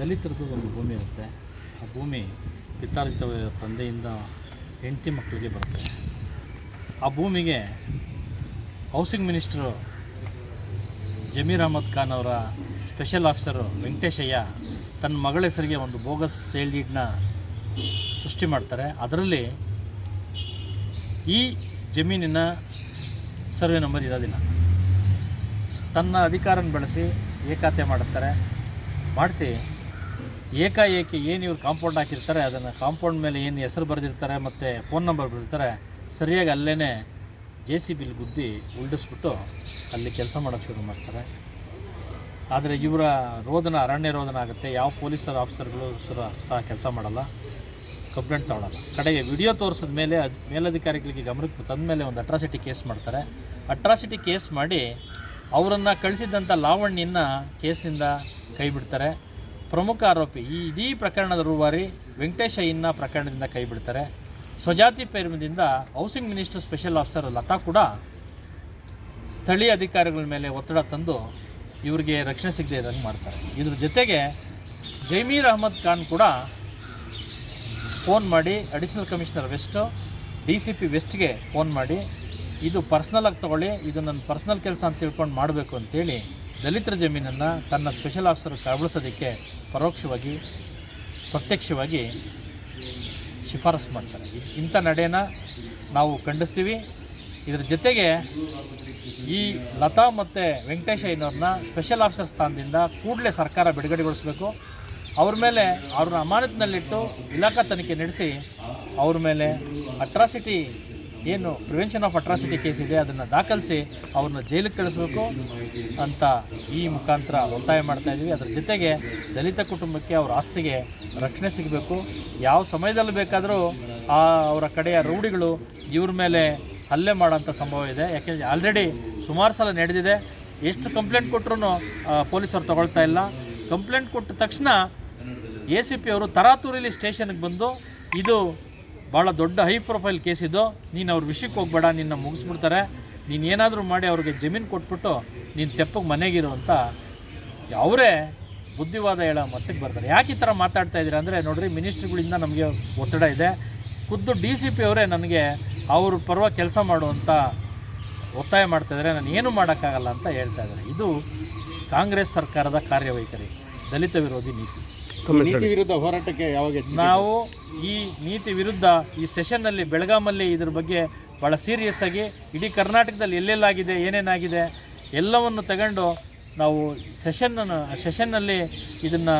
ದಲಿತರದ್ದು ಒಂದು ಭೂಮಿ ಇರುತ್ತೆ. ಆ ಭೂಮಿ ಪಿತಾರ್ಜಿತ ತಂದೆಯಿಂದ ಹೆಂಡತಿ ಮಕ್ಕಳಿಗೆ ಬರುತ್ತೆ. ಆ ಭೂಮಿಗೆ ಹೌಸಿಂಗ್ ಮಿನಿಸ್ಟ್ರು ಜಮೀರ್ ಅಹಮದ್ ಖಾನ್ ಅವರ ಸ್ಪೆಷಲ್ ಆಫೀಸರು ವೆಂಕಟೇಶಯ್ಯ ತನ್ನ ಮಗಳ ಹೆಸರಿಗೆ ಒಂದು ಬೋಗಸ್ ಸೇಲ್ ಡೀಡ್ನ ಸೃಷ್ಟಿ ಮಾಡ್ತಾರೆ. ಅದರಲ್ಲಿ ಈ ಜಮೀನಿನ ಸರ್ವೆ ನಂಬರ್ ಇರೋದಿಲ್ಲ. ತನ್ನ ಅಧಿಕಾರನ ಬಳಸಿ ಏಕಾತೆ ಮಾಡಿಸ್ತಾರೆ. ಮಾಡಿಸಿ ಏಕಾಏಕಿ ಏನು ಇವ್ರು ಕಾಂಪೌಂಡ್ ಹಾಕಿರ್ತಾರೆ, ಅದನ್ನು ಕಾಂಪೌಂಡ್ ಮೇಲೆ ಏನು ಹೆಸರು ಬರೆದಿರ್ತಾರೆ ಮತ್ತು ಫೋನ್ ನಂಬರ್ ಬರೆದಿರ್ತಾರೆ, ಸರಿಯಾಗಿ ಅಲ್ಲೇ ಜೆ ಸಿ ಬಿಲ್ ಗುದ್ದಿ ಉಲ್ಡಿಸ್ಬಿಟ್ಟು ಅಲ್ಲಿ ಕೆಲಸ ಮಾಡೋಕ್ಕೆ ಶುರು ಮಾಡ್ತಾರೆ. ಆದರೆ ಇವರ ರೋದನ ಅರಣ್ಯ ರೋದನ ಆಗುತ್ತೆ, ಯಾವ ಪೊಲೀಸರ, ಆಫೀಸರ್ಗಳು ಸುರ ಸಹ ಕೆಲಸ ಮಾಡಲ್ಲ, ಕಂಪ್ಲೇಂಟ್ ತೊಗೊಳಲ್ಲ. ಕಡೆಗೆ ವಿಡಿಯೋ ತೋರಿಸಿದ ಮೇಲೆ ಅದು ಮೇಲಧಿಕಾರಿಗಳಿಗೆ ಗಮನಕ್ಕೆ ತಂದ ಮೇಲೆ ಒಂದು ಅಟ್ರಾಸಿಟಿ ಕೇಸ್ ಮಾಡ್ತಾರೆ. ಅಟ್ರಾಸಿಟಿ ಕೇಸ್ ಮಾಡಿ ಅವರನ್ನು ಕಳಿಸಿದ್ದಂಥ ಲಾವಣ್ಯನ ಕೇಸ್ನಿಂದ ಕೈ ಬಿಡ್ತಾರೆ. ಪ್ರಮುಖ ಆರೋಪಿ ಈ ಇಡೀ ಪ್ರಕರಣದ ರೂವಾರಿ ವೆಂಕಟೇಶ ವೆಂಕಟೇಶಯ್ಯನ ಪ್ರಕರಣದಿಂದ ಕೈ ಬಿಡ್ತಾರೆ. ಸ್ವಜಾತಿ ಪ್ರೇಮದಿಂದ housing minister special officer Latha ಕೂಡ ಸ್ಥಳೀಯ ಅಧಿಕಾರಿಗಳ ಮೇಲೆ ಒತ್ತಡ ತಂದು ಇವರಿಗೆ ರಕ್ಷಣೆ ಸಿಗದೆ ಇದ್ದಂಗೆ ಮಾಡ್ತಾರೆ. ಇದ್ರ ಜೊತೆಗೆ ಜೈಮೀರ್ ಅಹಮದ್ ಖಾನ್ ಕೂಡ ಫೋನ್ ಮಾಡಿ, additional commissioner west, D C P ವೆಸ್ಟ್ಗೆ phone ಮಾಡಿ, ಇದು ಪರ್ಸ್ನಲಾಗಿ ತೊಗೊಳ್ಳಿ, ಇದು ನನ್ನ ಪರ್ಸ್ನಲ್ ಕೆಲಸ ಅಂತ ತಿಳ್ಕೊಂಡು ಮಾಡಬೇಕು ಅಂತೇಳಿ ದಲಿತರ ಜಮೀನನ್ನು ತನ್ನ ಸ್ಪೆಷಲ್ ಆಫೀಸರ್ ಕಬಳಿಸೋದಕ್ಕೆ ಪರೋಕ್ಷವಾಗಿ, ಪ್ರತ್ಯಕ್ಷವಾಗಿ ಶಿಫಾರಸು ಮಾಡ್ತಾರೆ. ಇಂಥ ನಡೆನ ನಾವು ಖಂಡಿಸ್ತೀವಿ. ಇದರ ಜೊತೆಗೆ ಈ ಲತಾ ಮತ್ತು ವೆಂಕಟೇಶಯ್ಯನವ್ರನ್ನ ಸ್ಪೆಷಲ್ ಆಫೀಸರ್ ಸ್ಥಾನದಿಂದ ಕೂಡಲೇ ಸರ್ಕಾರ ಬಿಡುಗಡೆಗೊಳಿಸಬೇಕು. ಅವ್ರ ಮೇಲೆ ಅವ್ರನ್ನ ಅಮಾನತಿನಲ್ಲಿಟ್ಟು ಇಲಾಖಾ ತನಿಖೆ ನಡೆಸಿ ಅವ್ರ ಮೇಲೆ ಅಟ್ರಾಸಿಟಿ ಏನು ಪ್ರಿವೆನ್ಷನ್ ಆಫ್ ಅಟ್ರಾಸಿಟಿ ಕೇಸ್ ಇದೆ, ಅದನ್ನು ದಾಖಲಿಸಿ ಅವ್ರನ್ನ ಜೈಲಿಗೆ ಕಳಿಸ್ಬೇಕು ಅಂತ ಈ ಮುಖಾಂತರ ಒತ್ತಾಯ ಮಾಡ್ತಾ ಇದ್ದೀವಿ ಅದರ ಜೊತೆಗೆ ದಲಿತ ಕುಟುಂಬಕ್ಕೆ ಅವ್ರ ಆಸ್ತಿಗೆ ರಕ್ಷಣೆ ಸಿಗಬೇಕು. ಯಾವ ಸಮಯದಲ್ಲಿ ಬೇಕಾದರೂ ಆ ಅವರ ಕಡೆಯ ರೌಡಿಗಳು ಇವ್ರ ಮೇಲೆ ಹಲ್ಲೆ ಮಾಡೋಂಥ ಸಂಭವ ಇದೆ. ಯಾಕೆಂದರೆ ಆಲ್ರೆಡಿ ಸುಮಾರು ಸಲ ನಡೆದಿದೆ. ಎಷ್ಟು ಕಂಪ್ಲೇಂಟ್ ಕೊಟ್ಟರು ಪೊಲೀಸರು ತಗೊಳ್ತಾ ಇಲ್ಲ. ಕಂಪ್ಲೇಂಟ್ ಕೊಟ್ಟ ತಕ್ಷಣ ಎ ಸಿ ಪಿ ಅವರು ತರಾತುರಿಲಿ ಸ್ಟೇಷನ್ಗೆ ಬಂದು ಇದು ಭಾಳ ದೊಡ್ಡ ಹೈ ಪ್ರೊಫೈಲ್ ಕೇಸ್ ಇದು. ನೀನು ಅವ್ರ ವಿಷಯಕ್ಕೆ ಹೋಗ್ಬೇಡ, ನಿನ್ನ ಮುಗಿಸ್ಬಿಡ್ತಾರೆ. ನೀನು ಏನಾದರೂ ಮಾಡಿ ಅವ್ರಿಗೆ ಜಮೀನು ಕೊಟ್ಬಿಟ್ಟು ನೀನು ತೆಪ್ಪಗೆ ಮನೆಗಿರು ಅಂತ ಅವರೇ ಬುದ್ಧಿವಾದ ಹೇಳೋ ಮಟ್ಟಕ್ಕೆ ಬರ್ತಾರೆ. ಯಾಕೆ ಈ ಥರ ಮಾತಾಡ್ತಾ ಇದ್ದೀರಾ ಅಂದರೆ, ನೋಡಿರಿ, ಮಿನಿಸ್ಟ್ರಿಗಳಿಂದ ನಮಗೆ ಒತ್ತಡ ಇದೆ. ಖುದ್ದು ಡಿ ಸಿ ಪಿ ಅವರೇ ನನಗೆ ಅವ್ರ ಪರವಾಗಿ ಕೆಲಸ ಮಾಡುವಂಥ ಒತ್ತಾಯ ಮಾಡ್ತಾ ಇದ್ದಾರೆ ನಾನು ಏನು ಮಾಡೋಕ್ಕಾಗಲ್ಲ ಅಂತ ಹೇಳ್ತಾ ಇದ್ದಾರೆ ಇದು ಕಾಂಗ್ರೆಸ್ ಸರ್ಕಾರದ ಕಾರ್ಯವೈಖರಿ, ದಲಿತ ವಿರೋಧಿ ನೀತಿ. ನೀತಿ ವಿರುದ್ಧ ಹೋರಾಟಕ್ಕೆ ಯಾವಾಗ ನಾವು ಈ ನೀತಿ ವಿರುದ್ಧ ಈ ಸೆಷನ್ನಲ್ಲಿ ಬೆಳಗಾಮಲ್ಲಿ ಇದ್ರ ಬಗ್ಗೆ ಭಾಳ ಸೀರಿಯಸ್ ಆಗಿ ಇಡೀ ಕರ್ನಾಟಕದಲ್ಲಿ ಎಲ್ಲೆಲ್ಲಾಗಿದೆ ಏನೇನಾಗಿದೆ ಎಲ್ಲವನ್ನು ತಗೊಂಡು ನಾವು ಸೆಷನ್ ಸೆಷನ್ನಲ್ಲಿ ಇದನ್ನು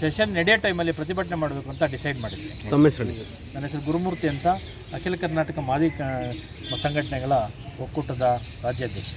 ಸೆಷನ್ ನಡೆಯೋ ಟೈಮಲ್ಲಿ ಪ್ರತಿಭಟನೆ ಮಾಡಬೇಕು ಅಂತ ಡಿಸೈಡ್ ಮಾಡಿದ್ವಿ. ತಮ್ಮ ಹೆಸರು ಸರ್ ನನ್ನ ಹೆಸರು ಗುರುಮೂರ್ತಿ ಅಂತ ಅಖಿಲ ಕರ್ನಾಟಕ ಮಾದಿ ಕ- ಸಂಘಟನೆಗಳ ಒಕ್ಕೂಟದ ರಾಜ್ಯಾಧ್ಯಕ್ಷ